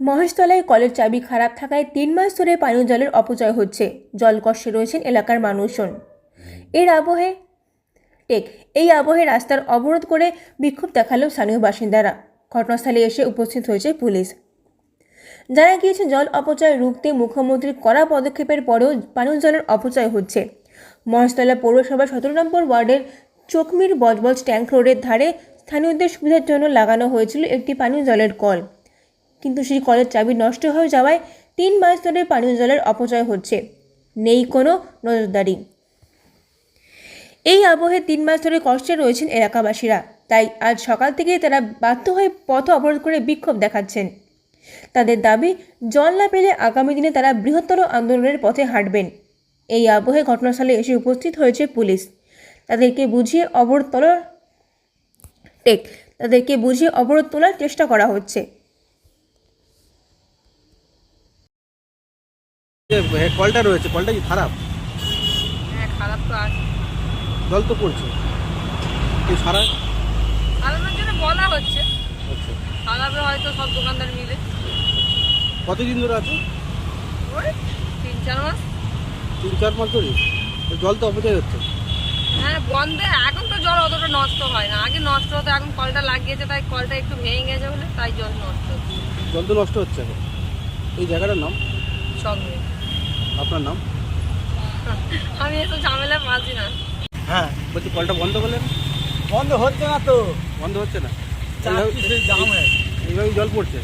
মহেশতলায় কলের চাবি খারাপ থাকায় তিন মাস ধরে পানীয় জলের অপচয় হচ্ছে। জল কষ্টে রয়েছেন এলাকার মানুষজন। এর আবহে টেক, এই আবহে রাস্তার অবরোধ করে বিক্ষোভ দেখাল স্থানীয় বাসিন্দারা। ঘটনাস্থলে এসে উপস্থিত হয়েছে পুলিশ। জানা গিয়েছে, জল অপচয় রুখতে মুখ্যমন্ত্রীর কড়া পদক্ষেপের পরেও পানীয় জলের অপচয় হচ্ছে। মহেশতলা পৌরসভার সতেরো নম্বর ওয়ার্ডের চকমির বজবজ ট্যাঙ্ক রোডের ধারে স্থানীয়দের সুবিধার জন্য লাগানো হয়েছিল একটি পানীয় জলের কল। কিন্তু সেই কলের চাবি নষ্ট হয়ে যাওয়ায় তিন মাস ধরে পানীয় জলের অপচয় হচ্ছে। নেই কোনো নজরদারি। এই আবহে তিন মাস ধরে কষ্টে রয়েছেন এলাকাবাসীরা। তাই আজ সকাল থেকেই তারা বাধ্য হয়ে পথ অবরোধ করে বিক্ষোভ দেখাচ্ছেন। তাদের দাবি, জল না পেলে আগামী দিনে তারা বৃহত্তর আন্দোলনের পথে হাঁটবেন। এই আবহে ঘটনাস্থলে এসে উপস্থিত হয়েছে পুলিশ। তাদেরকে বুঝিয়ে অবরোধ তোলার টেক তাদেরকে বুঝিয়ে অবরোধ তোলার চেষ্টা করা হচ্ছে। কলটা রয়েছে কলটা কি খারাপ? হ্যাঁ খারাপ তো আছে। জল তো পড়ছে। এই সারা সারানোর জন্য বলা হচ্ছে। আচ্ছা। সারাবে হয়তো সব দোকানদার মিলে। কতদিন ধরে আছে? ওই তিন চার মাস। তিন চার মাস ধরে? জল তো অপচয় হচ্ছে। হ্যাঁ বন্ধে এখন তো জল অতটা নষ্ট হয় না। আগে নষ্ট হতো এখন কলটা লাগিয়েছে তাই কলটা একটু ভেঙে গেছে বলে তাই জল নষ্ট হচ্ছে। জল তো নষ্ট হচ্ছে এই জায়গাটার নাম? সঙ্গে আপনার নাম? আমি এত ঝামেলা মাঝি না। হ্যাঁ বলছি কলটা বন্ধ করলেন? বন্ধ হচ্ছে না তো। বন্ধ হচ্ছে না? এইভাবে- জাম হয়ে এইভাবেই জল পড়ছে?